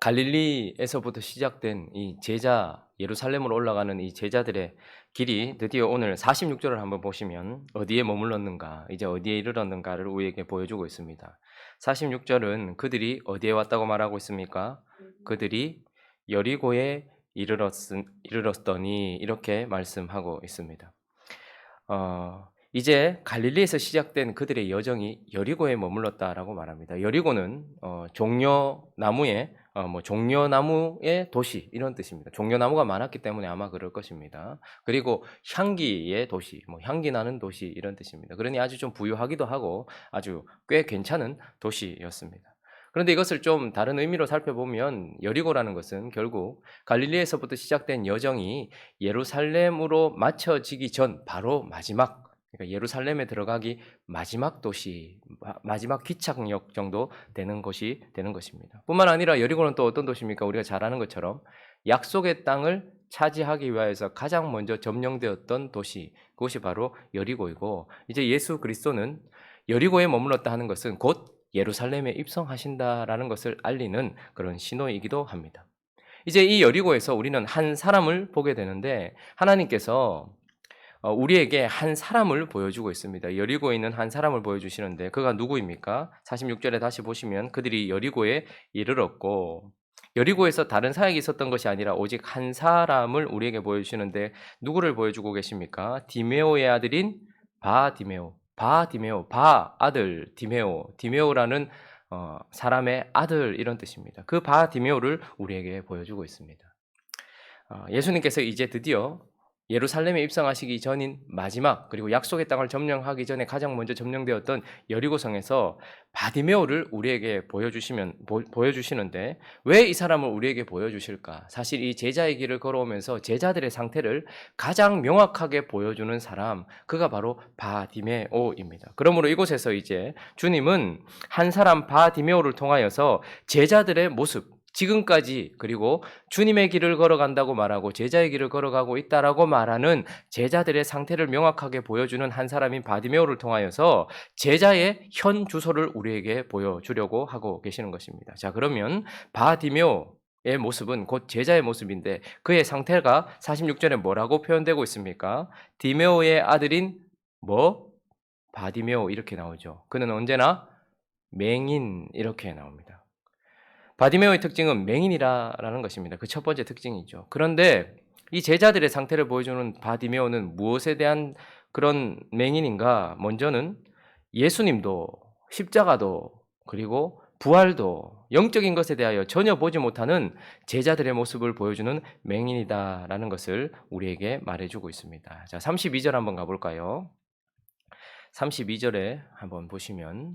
갈릴리에서부터 시작된 이 제자 예루살렘으로 올라가는 이 제자들의 길이 드디어 오늘 46절을 한번 보시면 어디에 머물렀는가, 이제 어디에 이르렀는가를 우리에게 보여주고 있습니다. 46절은 그들이 어디에 왔다고 말하고 있습니까? 그들이 여리고에 이르렀, 이르렀더니 이렇게 말씀하고 있습니다. 어, 이제 갈릴리에서 시작된 그들의 여정이 여리고에 머물렀다라고 말합니다. 여리고는 어, 종려 나무의 어, 뭐 종려나무의 도시 이런 뜻입니다. 종려나무가 많았기 때문에 아마 그럴 것입니다. 그리고 향기의 도시, 뭐 향기 나는 도시 이런 뜻입니다. 그러니 아주 좀 부유하기도 하고 아주 꽤 괜찮은 도시였습니다. 그런데 이것을 좀 다른 의미로 살펴보면 여리고라는 것은 결국 갈릴리에서부터 시작된 여정이 예루살렘으로 맞춰지기 전 바로 마지막 그러니까 예루살렘에 들어가기 마지막 도시, 마- 마지막 기착역 정도 되는 것이 되는 것입니다. 뿐만 아니라 여리고는 또 어떤 도시입니까? 우리가 잘 아는 것처럼 약속의 땅을 차지하기 위하여서 가장 먼저 점령되었던 도시, 그것이 바로 여리고이고 이제 예수 그리스도는 여리고에 머물렀다 하는 것은 곧 예루살렘에 입성하신다라는 것을 알리는 그런 신호이기도 합니다. 이제 이 여리고에서 우리는 한 사람을 보게 되는데 하나님께서 어, 우리에게 한 사람을 보여주고 있습니다. 여리고에 있는 한 사람을 보여주시는데 그가 누구입니까? 46절에 다시 보시면 그들이 여리고에 이르렀고 여리고에서 다른 사역이 있었던 것이 아니라 오직 한 사람을 우리에게 보여주시는데 누구를 보여주고 계십니까? 디메오의 아들인 바 디메오. 바 디메오, 바 아들 디메오. 디메오라는 어, 사람의 아들 이런 뜻입니다. 그 바 디메오를 우리에게 보여주고 있습니다. 어, 예수님께서 이제 드디어 예루살렘에 입성하시기 전인 마지막 그리고 약속의 땅을 점령하기 전에 가장 먼저 점령되었던 여리고성에서 바디메오를 우리에게 보여주시면 보, 보여주시는데 왜 이 사람을 우리에게 보여주실까? 사실 이 제자의 길을 걸어오면서 제자들의 상태를 가장 명확하게 보여주는 사람 그가 바로 바디메오입니다. 그러므로 이곳에서 이제 주님은 한 사람 바디메오를 통하여서 제자들의 모습 지금까지 그리고 주님의 길을 걸어간다고 말하고 제자의 길을 걸어가고 있다라고 말하는 제자들의 상태를 명확하게 보여주는 한 사람인 바디메오를 통하여서 제자의 현 주소를 우리에게 보여주려고 하고 계시는 것입니다. 자 그러면 바디메오 의 모습은 곧 제자의 모습인데 그의 상태가 46절에 뭐라고 표현되고 있습니까? 디메오의 아들인 뭐 바디메오 이렇게 나오죠. 그는 언제나 맹인 이렇게 나옵니다. 바디메오의 특징은 맹인이라는 것입니다. 그 첫 번째 특징이죠. 그런데 이 제자들의 상태를 보여주는 바디메오는 무엇에 대한 그런 맹인인가? 먼저는 예수님도 십자가도 그리고 부활도 영적인 것에 대하여 전혀 보지 못하는 제자들의 모습을 보여주는 맹인이다라는 것을 우리에게 말해주고 있습니다. 자, 32절 한번 가볼까요? 32절에 한번 보시면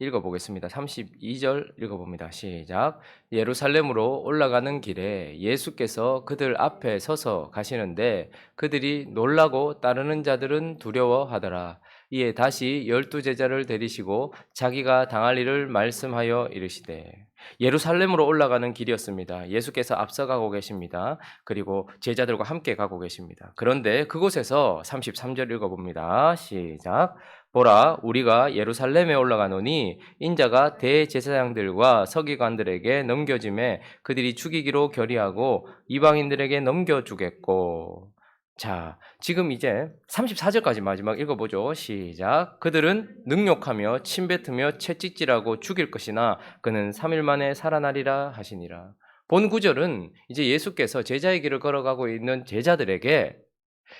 읽어보겠습니다. 32절 읽어봅니다. 시작. 예루살렘으로 올라가는 길에 예수께서 그들 앞에 서서 가시는데 그들이 놀라고 따르는 자들은 두려워하더라. 이에 다시 열두 제자를 데리시고 자기가 당할 일을 말씀하여 이르시되 예루살렘으로 올라가는 길이었습니다. 예수께서 앞서가고 계십니다. 그리고 제자들과 함께 가고 계십니다. 그런데 그곳에서 33절 읽어봅니다. 시작. 보라 우리가 예루살렘에 올라가노니 인자가 대제사장들과 서기관들에게 넘겨짐에 그들이 죽이기로 결의하고 이방인들에게 넘겨주겠고. 자 지금 이제 34절까지 마지막 읽어보죠. 시작. 그들은 능욕하며 침뱉으며 채찍질하고 죽일 것이나 그는 3일 만에 살아나리라 하시니라. 본 구절은 이제 예수께서 제자의 길을 걸어가고 있는 제자들에게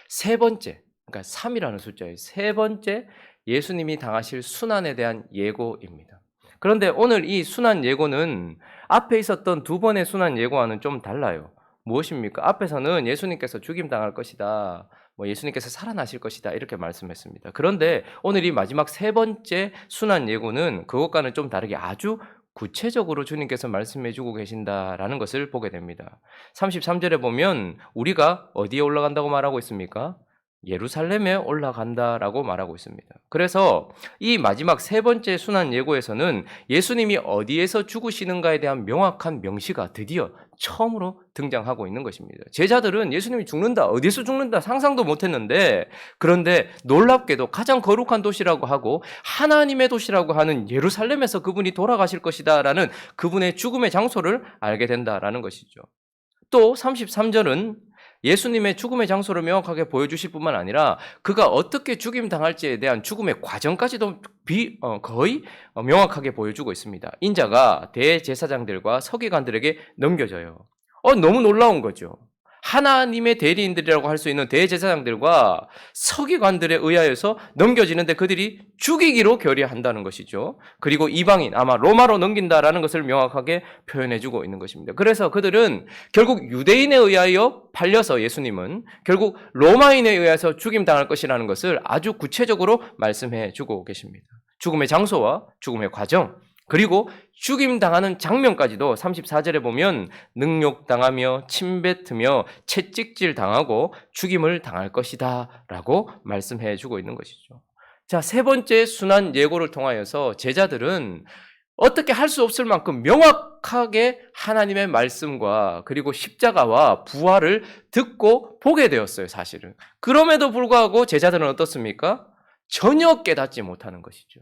세 번째 그러니까 3이라는 숫자의 세 번째 예수님이 당하실 순환에 대한 예고입니다. 그런데 오늘 이 순환 예고는 앞에 있었던 두 번의 순환 예고와는 좀 달라요. 무엇입니까? 앞에서는 예수님께서 죽임 당할 것이다. 뭐 예수님께서 살아나실 것이다. 이렇게 말씀했습니다. 그런데 오늘 이 마지막 세 번째 순환 예고는 그것과는 좀 다르게 아주 구체적으로 주님께서 말씀해 주고 계신다라는 것을 보게 됩니다. 33절에 보면 우리가 어디에 올라간다고 말하고 있습니까? 예루살렘에 올라간다라고 말하고 있습니다. 그래서 이 마지막 세 번째 순환 예고에서는 예수님이 어디에서 죽으시는가에 대한 명확한 명시가 드디어 처음으로 등장하고 있는 것입니다. 제자들은 예수님이 죽는다, 어디서 죽는다 상상도 못 했는데 그런데 놀랍게도 가장 거룩한 도시라고 하고 하나님의 도시라고 하는 예루살렘에서 그분이 돌아가실 것이다라는 그분의 죽음의 장소를 알게 된다라는 것이죠. 또 33절은 예수님의 죽음의 장소를 명확하게 보여주실 뿐만 아니라 그가 어떻게 죽임 당할지에 대한 죽음의 과정까지도 비, 어, 거의 어, 명확하게 보여주고 있습니다. 인자가 대제사장들과 서기관들에게 넘겨져요. 어, 너무 놀라운 거죠. 하나님의 대리인들이라고 할 수 있는 대제사장들과 서기관들에 의하여서 넘겨지는데 그들이 죽이기로 결의한다는 것이죠. 그리고 이방인, 아마 로마로 넘긴다라는 것을 명확하게 표현해주고 있는 것입니다. 그래서 그들은 결국 유대인에 의하여 팔려서 예수님은 결국 로마인에 의해서 죽임당할 것이라는 것을 아주 구체적으로 말씀해주고 계십니다. 죽음의 장소와 죽음의 과정, 그리고 죽임 당하는 장면까지도 34절에 보면 능욕당하며 침뱉으며 채찍질 당하고 죽임을 당할 것이다 라고 말씀해 주고 있는 것이죠. 자, 세 번째 순환 예고를 통하여서 제자들은 어떻게 할 수 없을 만큼 명확하게 하나님의 말씀과 그리고 십자가와 부활을 듣고 보게 되었어요, 사실은. 그럼에도 불구하고 제자들은 어떻습니까? 전혀 깨닫지 못하는 것이죠.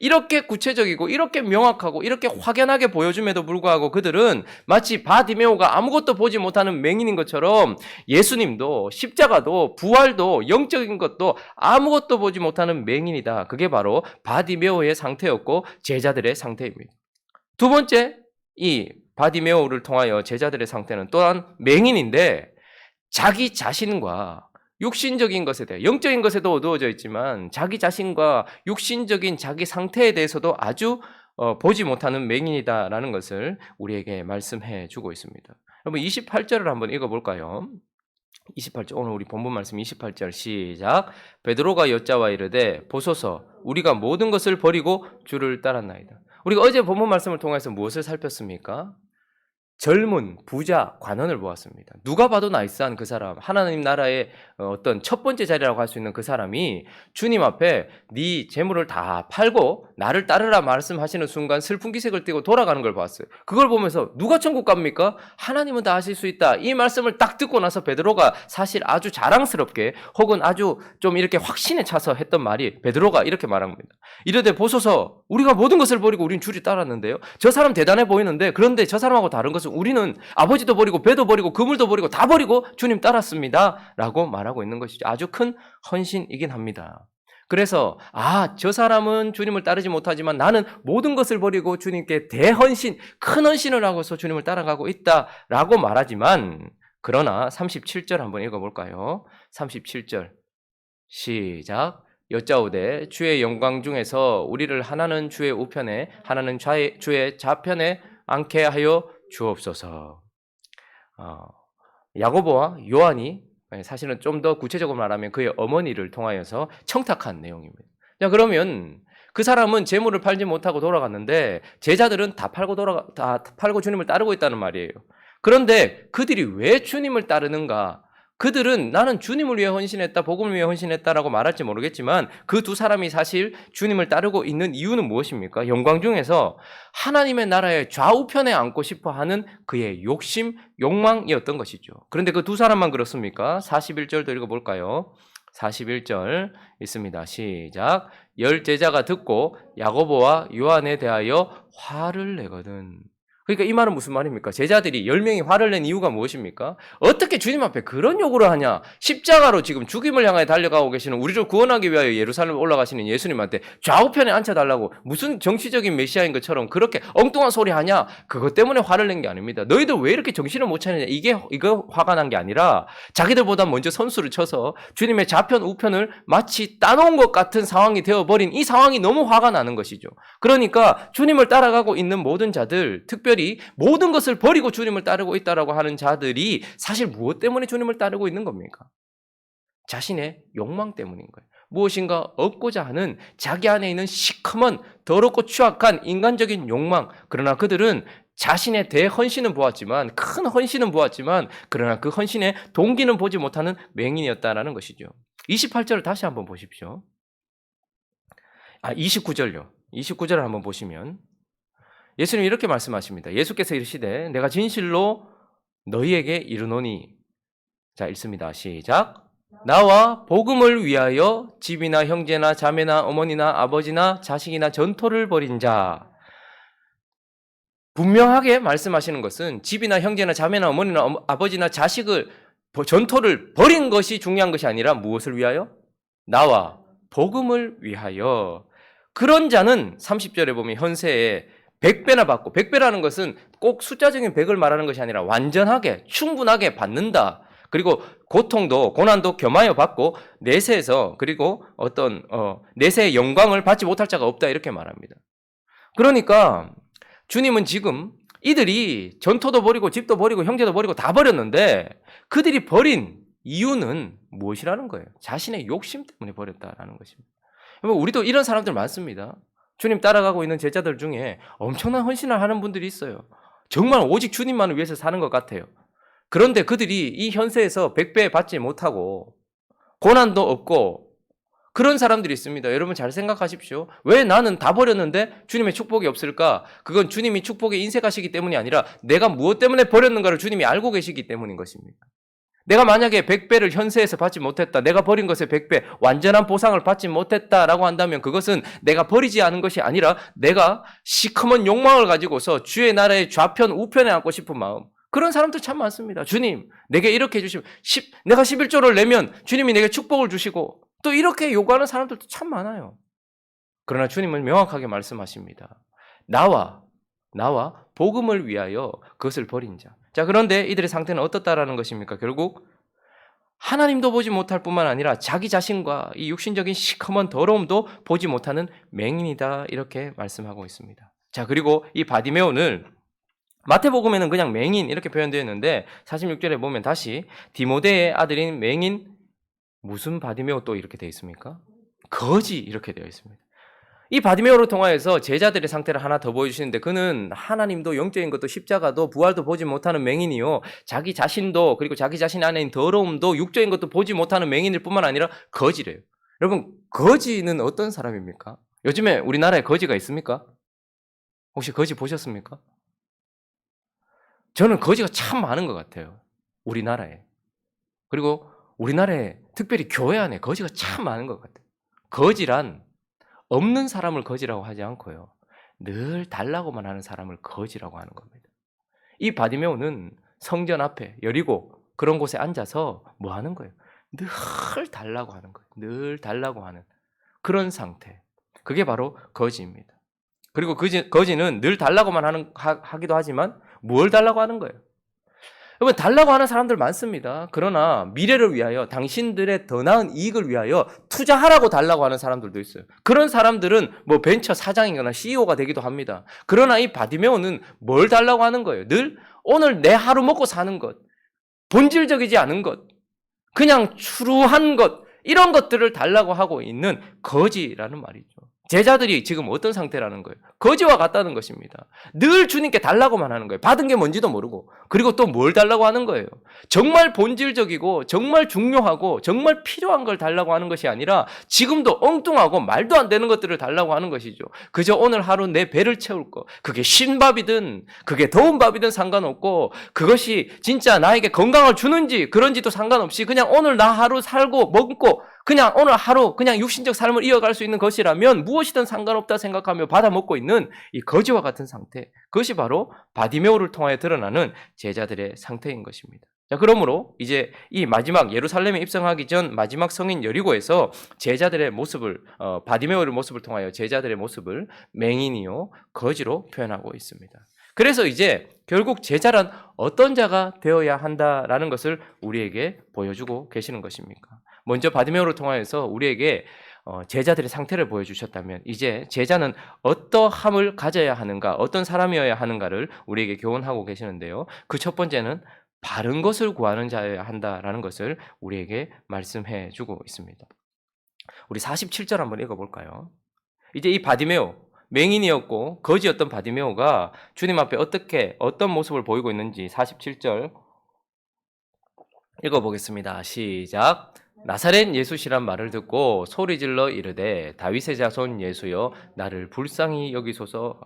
이렇게 구체적이고 이렇게 명확하고 이렇게 확연하게 보여줌에도 불구하고 그들은 마치 바디메오가 아무것도 보지 못하는 맹인인 것처럼 예수님도 십자가도 부활도 영적인 것도 아무것도 보지 못하는 맹인이다. 그게 바로 바디메오의 상태였고 제자들의 상태입니다. 두 번째, 이 바디메오를 통하여 제자들의 상태는 또한 맹인인데 자기 자신과 육신적인 것에 대해 영적인 것에도 어두워져 있지만 자기 자신과 육신적인 자기 상태에 대해서도 아주 어, 보지 못하는 맹인이다라는 것을 우리에게 말씀해 주고 있습니다. 여러분 28절을 한번 읽어 볼까요? 28절 오늘 우리 본문 말씀 28절 시작 베드로가 여자와 이르되 보소서 우리가 모든 것을 버리고 주를 따랐나이다. 우리가 어제 본문 말씀을 통해서 무엇을 살폈습니까? 젊은 부자 관원을 보았습니다. 누가 봐도 나이스한 그 사람, 하나님 나라의 어떤 첫 번째 자리라고 할 수 있는 그 사람이 주님 앞에 네 재물을 다 팔고 나를 따르라 말씀하시는 순간 슬픈 기색을 띠고 돌아가는 걸 봤어요. 그걸 보면서 누가 천국 갑니까? 하나님은 다 하실 수 있다. 이 말씀을 딱 듣고 나서 베드로가 사실 아주 자랑스럽게 혹은 아주 좀 이렇게 확신에 차서 했던 말이 베드로가 이렇게 말합니다. 이르되 보소서 우리가 모든 것을 버리고 우린 주를 따랐는데요. 저 사람 대단해 보이는데 그런데 저 사람하고 다른 것은 우리는 아버지도 버리고 배도 버리고 그물도 버리고 다 버리고 주님 따랐습니다. 라고 말 하고 있는 것이죠. 아주 큰 헌신이긴 합니다. 그래서 아, 저 사람은 주님을 따르지 못하지만 나는 모든 것을 버리고 주님께 대헌신, 큰 헌신을 하고서 주님을 따라가고 있다라고 말하지만 그러나 37절 한번 읽어 볼까요? 37절. 시작. 여짜오되 주의 영광 중에서 우리를 하나는 주의 우편에 하나는 좌의, 주의 좌편에 앉게 하여 주옵소서. 어, 야고보와 요한이 사실은 좀 더 구체적으로 말하면 그의 어머니를 통하여서 청탁한 내용입니다. 자 그러면 그 사람은 재물을 팔지 못하고 돌아갔는데 제자들은 다 팔고 돌아가 다 팔고 주님을 따르고 있다는 말이에요. 그런데 그들이 왜 주님을 따르는가? 그들은 나는 주님을 위해 헌신했다, 복음을 위해 헌신했다라고 말할지 모르겠지만 그 두 사람이 사실 주님을 따르고 있는 이유는 무엇입니까? 영광 중에서 하나님의 나라의 좌우편에 앉고 싶어 하는 그의 욕심, 욕망이었던 것이죠. 그런데 그 두 사람만 그렇습니까? 41절도 읽어볼까요? 41절 있습니다. 시작. 열 제자가 듣고 야고보와 요한에 대하여 화를 내거든. 그러니까 이 말은 무슨 말입니까? 제자들이 10명이 화를 낸 이유가 무엇입니까? 어떻게 주님 앞에 그런 요구를 하냐? 십자가로 지금 죽임을 향해 달려가고 계시는 우리를 구원하기 위하여 예루살렘 올라가시는 예수님한테 좌우편에 앉혀달라고 무슨 정치적인 메시아인 것처럼 그렇게 엉뚱한 소리 하냐? 그것 때문에 화를 낸 게 아닙니다. 너희들 왜 이렇게 정신을 못 차리냐? 이게, 이거 화가 난 게 아니라 자기들보다 먼저 선수를 쳐서 주님의 좌편, 우편을 마치 따놓은 것 같은 상황이 되어버린 이 상황이 너무 화가 나는 것이죠. 그러니까 주님을 따라가고 있는 모든 자들, 특별히 특별히 모든 것을 버리고 주님을 따르고 있다라고 하는 자들이 사실 무엇 때문에 주님을 따르고 있는 겁니까? 자신의 욕망 때문인 거예요. 무엇인가 얻고자 하는 자기 안에 있는 시커먼 더럽고 추악한 인간적인 욕망. 그러나 그들은 자신의 대헌신은 보았지만 큰 헌신은 보았지만 그러나 그 헌신의 동기는 보지 못하는 맹인이었다라는 것이죠. 28절을 다시 한번 보십시오. 아, 29절요. 29절을 한번 보시면 예수님 이렇게 말씀하십니다. 예수께서 이르시되 내가 진실로 너희에게 이르노니 자, 읽습니다. 시작. 나와 복음을 위하여 집이나 형제나 자매나 어머니나 아버지나 자식이나 전토를 벌인 자 분명하게 말씀하시는 것은 집이나 형제나 자매나 어머니나 어머- 아버지나 자식을 버- 전토를 벌인 것이 중요한 것이 아니라 무엇을 위하여? 나와 복음을 위하여. 그런 자는 30절에 보면 현세에 100배나 받고 100배라는 것은 꼭 숫자적인 100을 말하는 것이 아니라 완전하게 충분하게 받는다. 그리고 고통도 고난도 겸하여 받고 내세에서 그리고 어떤 어 내세의 영광을 받지 못할 자가 없다 이렇게 말합니다. 그러니까 주님은 지금 이들이 전토도 버리고 집도 버리고 형제도 버리고 다 버렸는데 그들이 버린 이유는 무엇이라는 거예요? 자신의 욕심 때문에 버렸다라는 것입니다. 우리도 이런 사람들 많습니다. 주님 따라가고 있는 제자들 중에 엄청난 헌신을 하는 분들이 있어요. 정말 오직 주님만을 위해서 사는 것 같아요. 그런데 그들이 이 현세에서 백배 받지 못하고 고난도 없고 그런 사람들이 있습니다. 여러분 잘 생각하십시오. 왜 나는 다 버렸는데 주님의 축복이 없을까? 그건 주님이 축복에 인색하시기 때문이 아니라 내가 무엇 때문에 버렸는가를 주님이 알고 계시기 때문인 것입니다. 내가 만약에 100배를 현세에서 받지 못했다. 내가 버린 것의 100배, 완전한 보상을 받지 못했다라고 한다면 그것은 내가 버리지 않은 것이 아니라 내가 시커먼 욕망을 가지고서 주의 나라의 좌편, 우편에 앉고 싶은 마음. 그런 사람들 참 많습니다. 주님, 내게 이렇게 해주시면, 10, 내가 11조를 내면 주님이 내게 축복을 주시고 또 이렇게 요구하는 사람들도 참 많아요. 그러나 주님은 명확하게 말씀하십니다. 나와, 나와 복음을 위하여 그것을 버린 자. 자, 그런데 이들의 상태는 어떻다라는 것입니까? 결국 하나님도 보지 못할 뿐만 아니라 자기 자신과 이 육신적인 시커먼 더러움도 보지 못하는 맹인이다. 이렇게 말씀하고 있습니다. 자, 그리고 이 바디메오는 마태복음에는 그냥 맹인 이렇게 표현되어 있는데 46절에 보면 다시 디모데의 아들인 맹인 무슨 바디메오 또 이렇게 되어 있습니까? 거지 이렇게 되어 있습니다. 이 바디메오를 통하여서 제자들의 상태를 하나 더 보여주시는데 그는 하나님도 영적인 것도 십자가도 부활도 보지 못하는 맹인이요 자기 자신도 그리고 자기 자신 안에 있는 더러움도 육적인 것도 보지 못하는 맹인일 뿐만 아니라 거지래요. 여러분 거지는 어떤 사람입니까? 요즘에 우리나라에 거지가 있습니까? 혹시 거지 보셨습니까? 저는 거지가 참 많은 것 같아요. 우리나라에. 그리고 우리나라에 특별히 교회 안에 거지가 참 많은 것 같아요. 거지란 없는 사람을 거지라고 하지 않고요. 늘 달라고만 하는 사람을 거지라고 하는 겁니다. 이 바디메오는 성전 앞에 여리고 그런 곳에 앉아서 뭐 하는 거예요? 늘 달라고 하는 거예요. 늘 달라고 하는 그런 상태. 그게 바로 거지입니다. 그리고 거지, 거지는 늘 달라고만 하는, 하, 하기도 하지만 뭘 달라고 하는 거예요? 여러분, 달라고 하는 사람들 많습니다. 그러나 미래를 위하여 당신들의 더 나은 이익을 위하여 투자하라고 달라고 하는 사람들도 있어요. 그런 사람들은 뭐 벤처 사장이거나 CEO가 되기도 합니다. 그러나 이 바디메오는 뭘 달라고 하는 거예요? 늘 오늘 내 하루 먹고 사는 것, 본질적이지 않은 것, 그냥 추루한 것, 이런 것들을 달라고 하고 있는 거지라는 말이죠. 제자들이 지금 어떤 상태라는 거예요? 거지와 같다는 것입니다. 늘 주님께 달라고만 하는 거예요. 받은 게 뭔지도 모르고. 그리고 또 뭘 달라고 하는 거예요? 정말 본질적이고, 정말 중요하고, 정말 필요한 걸 달라고 하는 것이 아니라 지금도 엉뚱하고 말도 안 되는 것들을 달라고 하는 것이죠. 그저 오늘 하루 내 배를 채울 거. 그게 신밥이든, 그게 더운 밥이든 상관없고, 그것이 진짜 나에게 건강을 주는지, 그런지도 상관없이 그냥 오늘 나 하루 살고, 먹고, 그냥 오늘 하루 그냥 육신적 삶을 이어갈 수 있는 것이라면 무엇이든 상관없다 생각하며 받아 먹고 있는 이 거지와 같은 상태. 그것이 바로 바디메오를 통하여 드러나는 제자들의 상태인 것입니다. 자, 그러므로 이제 이 마지막 예루살렘에 입성하기 전 마지막 성인 여리고에서 제자들의 모습을 어, 바디메오의 모습을 통하여 제자들의 모습을 맹인이요 거지로 표현하고 있습니다. 그래서 이제 결국 제자란 어떤 자가 되어야 한다라는 것을 우리에게 보여주고 계시는 것입니까? 먼저 바디메오를 통하여서 우리에게 어, 제자들의 상태를 보여주셨다면 이제 제자는 어떠함을 가져야 하는가, 어떤 사람이어야 하는가를 우리에게 교훈하고 계시는데요. 그 첫 번째는 바른 것을 구하는 자여야 한다라는 것을 우리에게 말씀해 주고 있습니다. 우리 47절 한번 읽어볼까요? 이제 이 바디메오, 맹인이었고 거지였던 바디메오가 주님 앞에 어떻게 어떤 모습을 보이고 있는지 47절 읽어보겠습니다. 시작. 나사렛 예수시란 말을 듣고 소리질러 이르되 다윗의 자손 예수여 나를 불쌍히 여기소서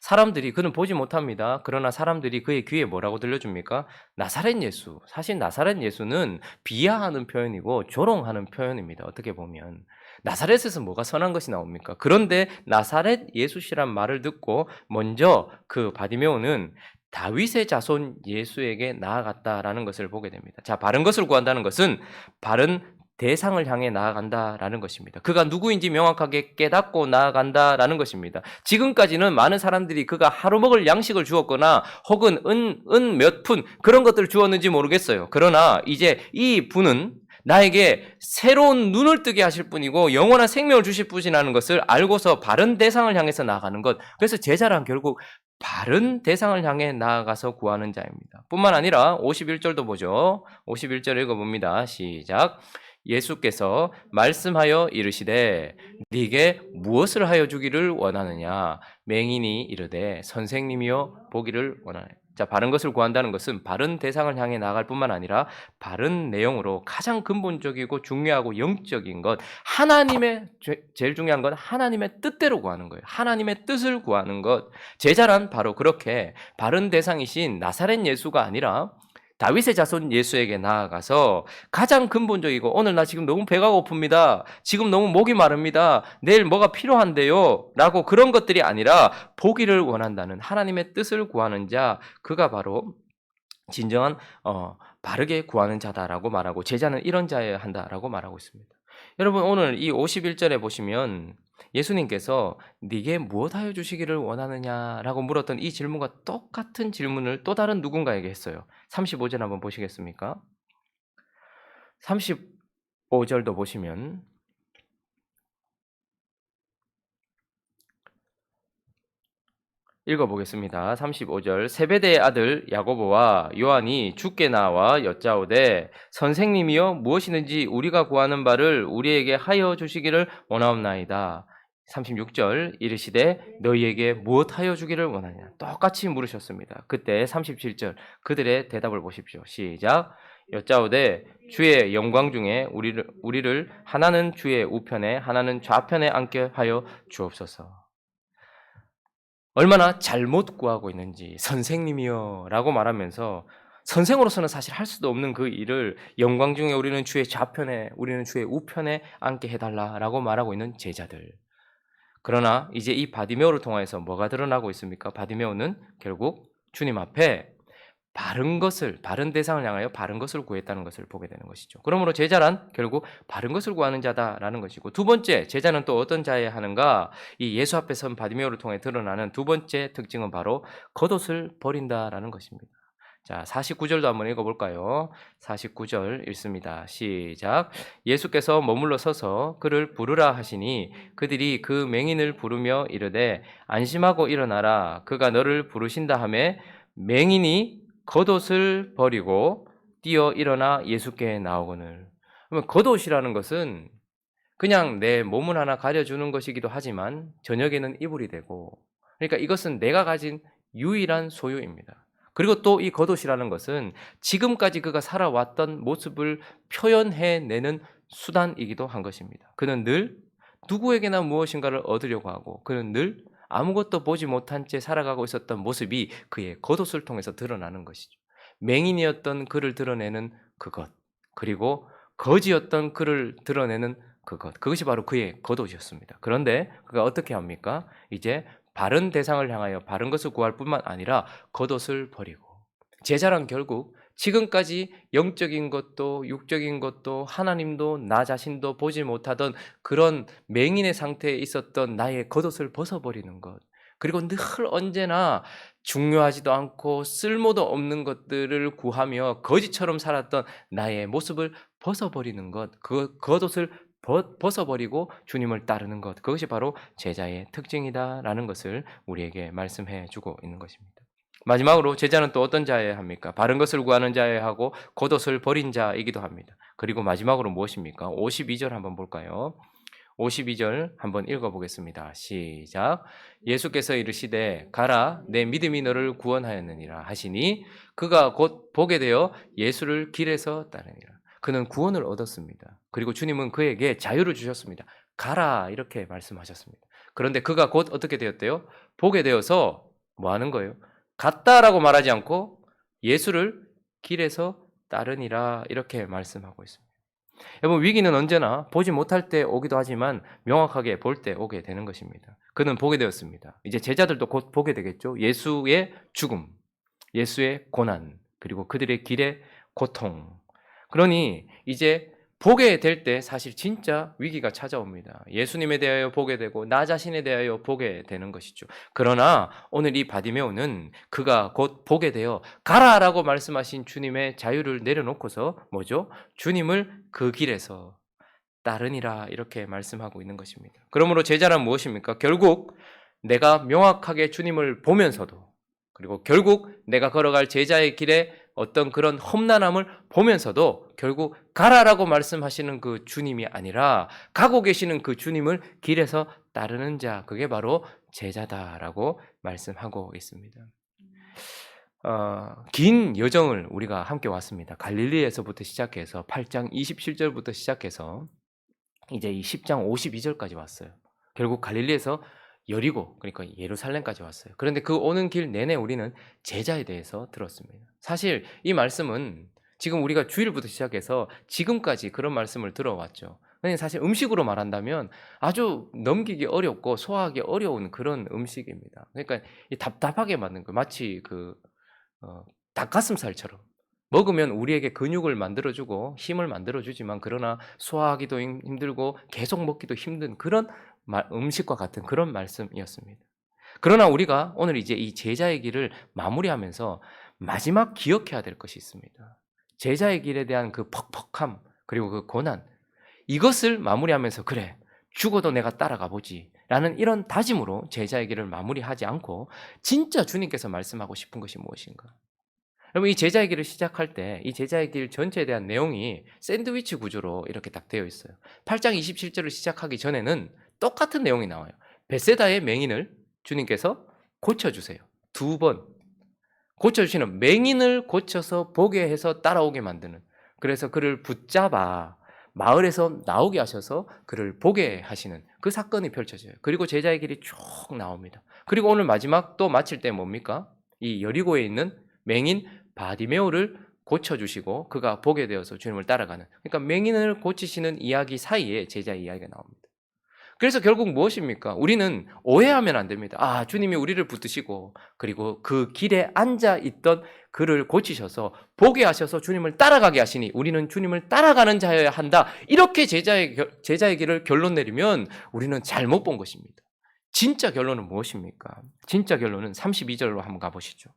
사람들이 그는 보지 못합니다. 그러나 사람들이 그의 귀에 뭐라고 들려줍니까? 나사렛 예수. 사실 나사렛 예수는 비하하는 표현이고 조롱하는 표현입니다. 어떻게 보면 나사렛에서 뭐가 선한 것이 나옵니까? 그런데 나사렛 예수시란 말을 듣고 먼저 그 바디메오는 다윗의 자손 예수에게 나아갔다라는 것을 보게 됩니다. 자, 바른 것을 구한다는 것은 바른 대상을 향해 나아간다라는 것입니다. 그가 누구인지 명확하게 깨닫고 나아간다라는 것입니다. 지금까지는 많은 사람들이 그가 하루 먹을 양식을 주었거나 혹은 은, 은 몇 푼 그런 것들을 주었는지 모르겠어요. 그러나 이제 이 분은 나에게 새로운 눈을 뜨게 하실 분이고 영원한 생명을 주실 분이라는 것을 알고서 바른 대상을 향해서 나아가는 것. 그래서 제자란 결국 바른 대상을 향해 나아가서 구하는 자입니다. 뿐만 아니라 51절도 보죠. 51절 읽어봅니다. 시작. 예수께서 말씀하여 이르시되 네게 무엇을 하여 주기를 원하느냐 맹인이 이르되 선생님이여 보기를 원하네. 자, 바른 것을 구한다는 것은 바른 대상을 향해 나갈 뿐만 아니라 바른 내용으로 가장 근본적이고 중요하고 영적인 것 하나님의 제- 제일 중요한 건 하나님의 뜻대로 구하는 거예요. 하나님의 뜻을 구하는 것. 제자란 바로 그렇게 바른 대상이신 나사렛 예수가 아니라 다윗의 자손 예수에게 나아가서 가장 근본적이고 오늘 나 지금 너무 배가 고픕니다. 지금 너무 목이 마릅니다. 내일 뭐가 필요한데요. 라고 그런 것들이 아니라 보기를 원한다는 하나님의 뜻을 구하는 자 그가 바로 진정한 어, 바르게 구하는 자다라고 말하고 제자는 이런 자여야 한다라고 말하고 있습니다. 여러분 오늘 이 51절에 보시면 예수님께서 네게 무엇하여 주시기를 원하느냐라고 물었던 이 질문과 똑같은 질문을 또 다른 누군가에게 했어요. 35절 한번 보시겠습니까? 35절도 보시면 읽어보겠습니다. 35절 세베대의 아들 야고보와 요한이 주께 나와 여짜오되 선생님이여 무엇이든지 우리가 구하는 바를 우리에게 하여 주시기를 원하옵나이다. 36절 이르시되 너희에게 무엇하여 주기를 원하냐 똑같이 물으셨습니다. 그때 37절 그들의 대답을 보십시오. 시작 여짜오되 주의 영광 중에 우리를 우리를 하나는 주의 우편에 하나는 좌편에 앉게 하여 주옵소서. 얼마나 잘못 구하고 있는지 선생님이여라고 말하면서 선생으로서는 사실 할 수도 없는 그 일을 영광 중에 우리는 주의 좌편에 우리는 주의 우편에 앉게 해달라라고 말하고 있는 제자들. 그러나 이제 이 바디메오를 통해서 뭐가 드러나고 있습니까? 바디메오는 결국 주님 앞에 바른 것을 바른 대상을 향하여 바른 것을 구했다는 것을 보게 되는 것이죠. 그러므로 제자란 결국 바른 것을 구하는 자다라는 것이고 두 번째 제자는 또 어떤 자여야 하는가? 이 예수 앞에 선 바디메오를 통해 드러나는 두 번째 특징은 바로 겉옷을 버린다라는 것입니다. 자, 49절도 한번 읽어 볼까요? 49절 읽습니다. 시작. 예수께서 머물러 서서 그를 부르라 하시니 그들이 그 맹인을 부르며 이르되 안심하고 일어나라. 그가 너를 부르신다 하매 맹인이 겉옷을 버리고 뛰어 일어나 예수께 나오거늘. 그러면 겉옷이라는 것은 그냥 내 몸을 하나 가려주는 것이기도 하지만 저녁에는 이불이 되고 그러니까 이것은 내가 가진 유일한 소유입니다. 그리고 또 이 겉옷이라는 것은 지금까지 그가 살아왔던 모습을 표현해내는 수단이기도 한 것입니다. 그는 늘 누구에게나 무엇인가를 얻으려고 하고 그는 늘 아무것도 보지 못한 채 살아가고 있었던 모습이 그의 겉옷을 통해서 드러나는 것이죠. 맹인이었던 그를 드러내는 그것, 그리고 거지였던 그를 드러내는 그것, 그것이 바로 그의 겉옷이었습니다. 그런데 그가 어떻게 합니까? 이제 바른 대상을 향하여 바른 것을 구할 뿐만 아니라 겉옷을 버리고 제자란 결국 지금까지 영적인 것도 육적인 것도 하나님도 나 자신도 보지 못하던 그런 맹인의 상태에 있었던 나의 겉옷을 벗어버리는 것. 그리고 늘 언제나 중요하지도 않고 쓸모도 없는 것들을 구하며 거지처럼 살았던 나의 모습을 벗어버리는 것. 그 겉옷을 벗- 벗어버리고 주님을 따르는 것. 그것이 바로 제자의 특징이다라는 것을 우리에게 말씀해 주고 있는 것입니다. 마지막으로 제자는 또 어떤 자여야 합니까? 바른 것을 구하는 자여야 하고 겉옷을 버린 자이기도 합니다. 그리고 마지막으로 무엇입니까? 52절 한번 볼까요? 52절 한번 읽어보겠습니다. 시작. 예수께서 이르시되 가라 내 믿음이 너를 구원하였느니라 하시니 그가 곧 보게 되어 예수를 길에서 따르니라. 그는 구원을 얻었습니다. 그리고 주님은 그에게 자유를 주셨습니다. 가라 이렇게 말씀하셨습니다. 그런데 그가 곧 어떻게 되었대요? 보게 되어서 뭐 하는 거예요? 갔다라고 말하지 않고 예수를 길에서 따르니라 이렇게 말씀하고 있습니다. 여러분 위기는 언제나 보지 못할 때 오기도 하지만 명확하게 볼 때 오게 되는 것입니다. 그는 보게 되었습니다. 이제 제자들도 곧 보게 되겠죠. 예수의 죽음, 예수의 고난, 그리고 그들의 길의 고통. 그러니 이제 보게 될 때 사실 진짜 위기가 찾아옵니다. 예수님에 대하여 보게 되고 나 자신에 대하여 보게 되는 것이죠. 그러나 오늘 이 바디메오는 그가 곧 보게 되어 가라라고 말씀하신 주님의 자유를 내려놓고서 뭐죠? 주님을 그 길에서 따르니라 이렇게 말씀하고 있는 것입니다. 그러므로 제자란 무엇입니까? 결국 내가 명확하게 주님을 보면서도 그리고 결국 내가 걸어갈 제자의 길에 어떤 그런 험난함을 보면서도 결국 가라라고 말씀하시는 그 주님이 아니라 가고 계시는 그 주님을 길에서 따르는 자 그게 바로 제자다라고 말씀하고 있습니다. 어, 긴 여정을 우리가 함께 왔습니다. 갈릴리에서부터 시작해서 8장 27절부터 시작해서 이제 이 10장 52절까지 왔어요. 결국 갈릴리에서 여리고 그러니까 예루살렘까지 왔어요. 그런데 그 오는 길 내내 우리는 제자에 대해서 들었습니다. 사실 이 말씀은 지금 우리가 주일부터 시작해서 지금까지 그런 말씀을 들어왔죠. 근데 사실 음식으로 말한다면 아주 넘기기 어렵고 소화하기 어려운 그런 음식입니다. 그러니까 이 답답하게 만든 거 마치 그 어, 닭가슴살처럼 먹으면 우리에게 근육을 만들어주고 힘을 만들어주지만 그러나 소화하기도 힘- 힘들고 계속 먹기도 힘든 그런 말- 음식과 같은 그런 말씀이었습니다. 그러나 우리가 오늘 이제 이 제자의 길을 마무리하면서 마지막 기억해야 될 것이 있습니다. 제자의 길에 대한 그 퍽퍽함 그리고 그 고난 이것을 마무리하면서 그래 죽어도 내가 따라가 보지 라는 이런 다짐으로 제자의 길을 마무리하지 않고 진짜 주님께서 말씀하고 싶은 것이 무엇인가? 여러분 이 제자의 길을 시작할 때 이 제자의 길 전체에 대한 내용이 샌드위치 구조로 이렇게 딱 되어 있어요. 8장 27절을 시작하기 전에는 똑같은 내용이 나와요. 베세다의 맹인을 주님께서 고쳐주세요. 두 번. 고쳐주시는 맹인을 고쳐서 보게 해서 따라오게 만드는. 그래서 그를 붙잡아 마을에서 나오게 하셔서 그를 보게 하시는 그 사건이 펼쳐져요. 그리고 제자의 길이 쭉 나옵니다. 그리고 오늘 마지막 또 마칠 때 뭡니까? 이 여리고에 있는 맹인 바디메오를 고쳐주시고 그가 보게 되어서 주님을 따라가는. 그러니까 맹인을 고치시는 이야기 사이에 제자의 이야기가 나옵니다. 그래서 결국 무엇입니까? 우리는 오해하면 안 됩니다. 아, 주님이 우리를 붙드시고, 그리고 그 길에 앉아 있던 그를 고치셔서, 보게 하셔서 주님을 따라가게 하시니, 우리는 주님을 따라가는 자여야 한다. 이렇게 제자의, 결- 제자의 길을 결론 내리면 우리는 잘못 본 것입니다. 진짜 결론은 무엇입니까? 진짜 결론은 32절로 한번 가보시죠.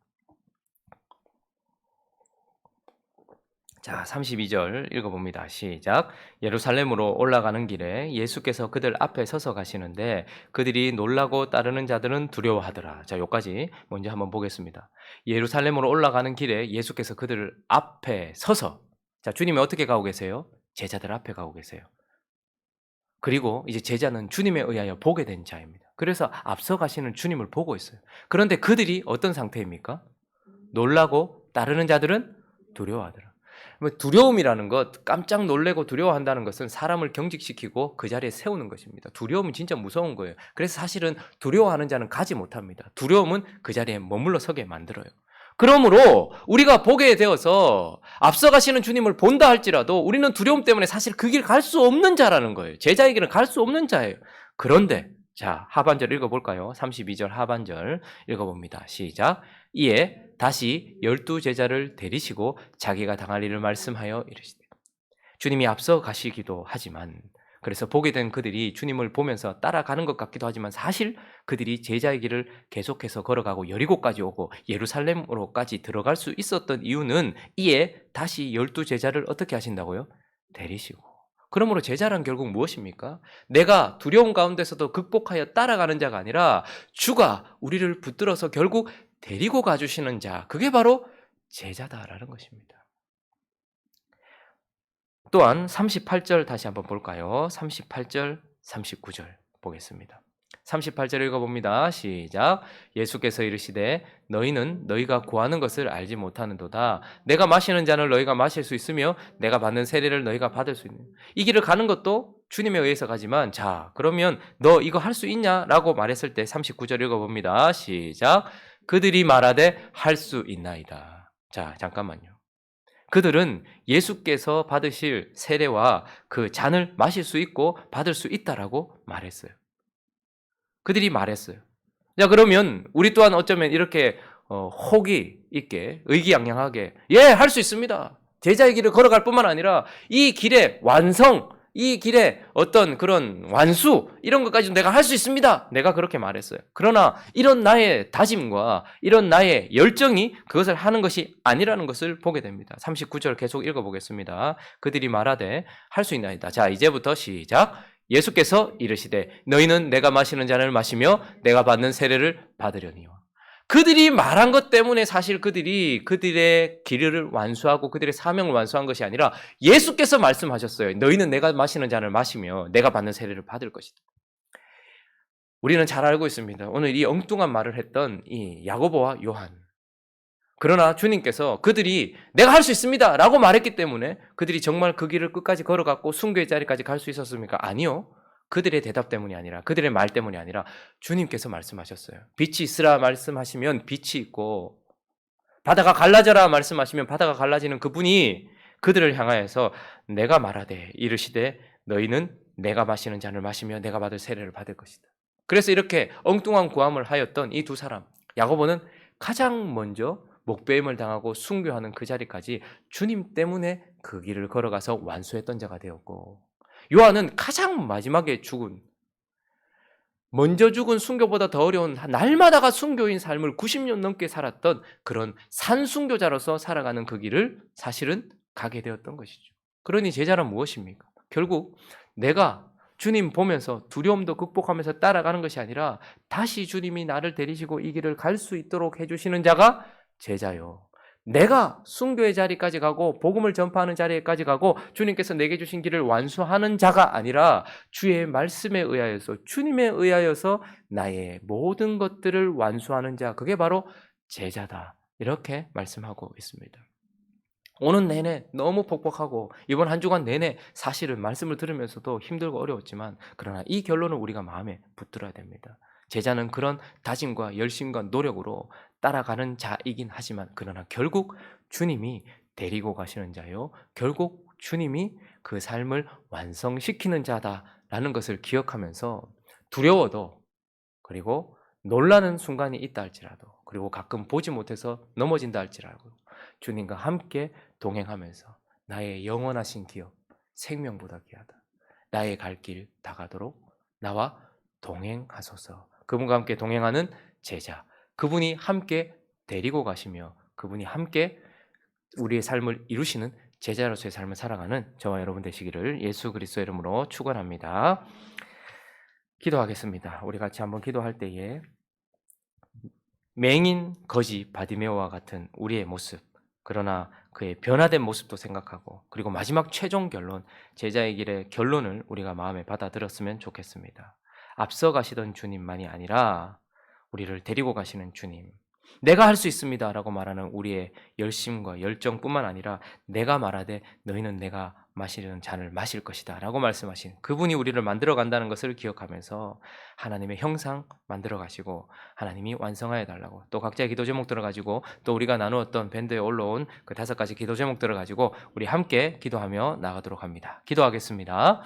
자, 32절 읽어봅니다. 시작. 예루살렘으로 올라가는 길에 예수께서 그들 앞에 서서 가시는데 그들이 놀라고 따르는 자들은 두려워하더라. 자, 여기까지 먼저 한번 보겠습니다. 예루살렘으로 올라가는 길에 예수께서 그들 앞에 서서 자, 주님이 어떻게 가고 계세요? 제자들 앞에 가고 계세요. 그리고 이제 제자는 주님에 의하여 보게 된 자입니다. 그래서 앞서 가시는 주님을 보고 있어요. 그런데 그들이 어떤 상태입니까? 놀라고 따르는 자들은 두려워하더라. 뭐 두려움이라는 것, 깜짝 놀래고 두려워한다는 것은 사람을 경직시키고 그 자리에 세우는 것입니다. 두려움은 진짜 무서운 거예요. 그래서 사실은 두려워하는 자는 가지 못합니다. 두려움은 그 자리에 머물러 서게 만들어요. 그러므로 우리가 보게 되어서 앞서가시는 주님을 본다 할지라도 우리는 두려움 때문에 사실 그 길 갈 수 없는 자라는 거예요. 길은 갈수 없는 자예요. 그런데 자 하반절 읽어볼까요? 32절 하반절 읽어봅니다. 시작. 이에 다시 열두 제자를 데리시고 자기가 당할 일을 말씀하여 이르시되 주님이 앞서 가시기도 하지만 그래서 보게 된 그들이 주님을 보면서 따라가는 것 같기도 하지만 사실 그들이 제자의 길을 계속해서 걸어가고 여리고까지 오고 예루살렘으로까지 들어갈 수 있었던 이유는 이에 다시 열두 제자를 어떻게 하신다고요? 데리시고 그러므로 제자란 결국 무엇입니까? 내가 두려움 가운데서도 극복하여 따라가는 자가 아니라 주가 우리를 붙들어서 결국 데리고 가주시는 자, 그게 바로 제자다라는 것입니다. 또한 38절 다시 한번 볼까요? 38절, 39절 보겠습니다. 38절 읽어봅니다. 시작. 예수께서 이르시되 너희는 너희가 구하는 것을 알지 못하는도다. 내가 마시는 잔을 너희가 마실 수 있으며 내가 받는 세례를 너희가 받을 수 있는. 이 길을 가는 것도 주님에 의해서 가지만 자 그러면 너 이거 할 수 있냐라고 말했을 때 39절 읽어봅니다. 시작. 그들이 말하되 할 수 있나이다. 자 잠깐만요. 그들은 예수께서 받으실 세례와 그 잔을 마실 수 있고 받을 수 있다라고 말했어요. 그들이 말했어요. 자, 그러면 우리 또한 어쩌면 이렇게 어, 호기 있게 의기양양하게 예, 할 수 있습니다. 제자의 길을 걸어갈 뿐만 아니라 이 길의 완성, 이 길의 어떤 그런 완수 이런 것까지도 내가 할 수 있습니다. 내가 그렇게 말했어요. 그러나 이런 나의 다짐과 이런 나의 열정이 그것을 하는 것이 아니라는 것을 보게 됩니다. 39절 계속 읽어 보겠습니다. 그들이 말하되 할 수 있나이다. 자, 이제부터 시작. 예수께서 이르시되 너희는 내가 마시는 잔을 마시며 내가 받는 세례를 받으려니와 그들이 말한 것 때문에 사실 그들이 그들의 길을 완수하고 그들의 사명을 완수한 것이 아니라 예수께서 말씀하셨어요. 너희는 내가 마시는 잔을 마시며 내가 받는 세례를 받을 것이다. 우리는 잘 알고 있습니다. 오늘 이 엉뚱한 말을 했던 이 야고보와 요한. 그러나 주님께서 그들이 내가 할 수 있습니다. 라고 말했기 때문에 그들이 정말 그 길을 끝까지 걸어갔고 순교의 자리까지 갈 수 있었습니까? 아니요. 그들의 대답 때문이 아니라 그들의 말 때문이 아니라 주님께서 말씀하셨어요. 빛이 있으라 말씀하시면 빛이 있고 바다가 갈라져라 말씀하시면 바다가 갈라지는 그분이 그들을 향하여서 내가 말하되 이르시되 너희는 내가 마시는 잔을 마시며 내가 받을 세례를 받을 것이다. 그래서 이렇게 엉뚱한 구함을 하였던 이 두 사람 야고보는 가장 먼저 목배임을 당하고 순교하는 그 자리까지 주님 때문에 그 길을 걸어가서 완수했던 자가 되었고 요한은 가장 마지막에 죽은 먼저 죽은 순교보다 더 어려운 날마다가 순교인 삶을 90년 넘게 살았던 그런 산순교자로서 살아가는 그 길을 사실은 가게 되었던 것이죠. 그러니 제자는 무엇입니까? 결국 내가 주님 보면서 두려움도 극복하면서 따라가는 것이 아니라 다시 주님이 나를 데리시고 이 길을 갈 수 있도록 해주시는 자가 제자요. 내가 순교의 자리까지 가고 복음을 전파하는 자리까지 가고 주님께서 내게 주신 길을 완수하는 자가 아니라 주의 말씀에 의하여서 주님에 의하여서 나의 모든 것들을 완수하는 자 그게 바로 제자다. 이렇게 말씀하고 있습니다. 오는 내내 너무 퍽퍽하고 이번 한 주간 내내 사실은 말씀을 들으면서도 힘들고 어려웠지만 그러나 이 결론을 우리가 마음에 붙들어야 됩니다. 제자는 그런 다짐과 열심과 노력으로 따라가는 자이긴 하지만 그러나 결국 주님이 데리고 가시는 자요. 결국 주님이 그 삶을 완성시키는 자다라는 것을 기억하면서 두려워도 그리고 놀라는 순간이 있다 할지라도 그리고 가끔 보지 못해서 넘어진다 할지라도 주님과 함께 동행하면서 나의 영원하신 기업 생명보다 귀하다. 나의 갈 길 다가도록 나와 동행하소서. 그분과 함께 동행하는 제자. 그분이 함께 데리고 가시며 그분이 함께 우리의 삶을 이루시는 제자로서의 삶을 살아가는 저와 여러분 되시기를 예수 그리스도 이름으로 축원합니다. 기도하겠습니다. 우리 같이 한번 기도할 때에 맹인 거지 바디메오와 같은 우리의 모습 그러나 그의 변화된 모습도 생각하고 그리고 마지막 최종 결론 제자의 길의 결론을 우리가 마음에 받아들였으면 좋겠습니다. 앞서 가시던 주님만이 아니라 우리를 데리고 가시는 주님. 내가 할 수 있습니다 라고 말하는 우리의 열심과 열정뿐만 아니라 내가 말하되 너희는 내가 마시려는 잔을 마실 것이다 라고 말씀하신 그분이 우리를 만들어 간다는 것을 기억하면서 하나님의 형상 만들어 가시고 하나님이 완성하여 달라고 또 각자의 기도 제목 들어 가지고 또 우리가 나누었던 밴드에 올라온 그 다섯 가지 기도 제목 들어 가지고 우리 함께 기도하며 나가도록 합니다. 기도하겠습니다.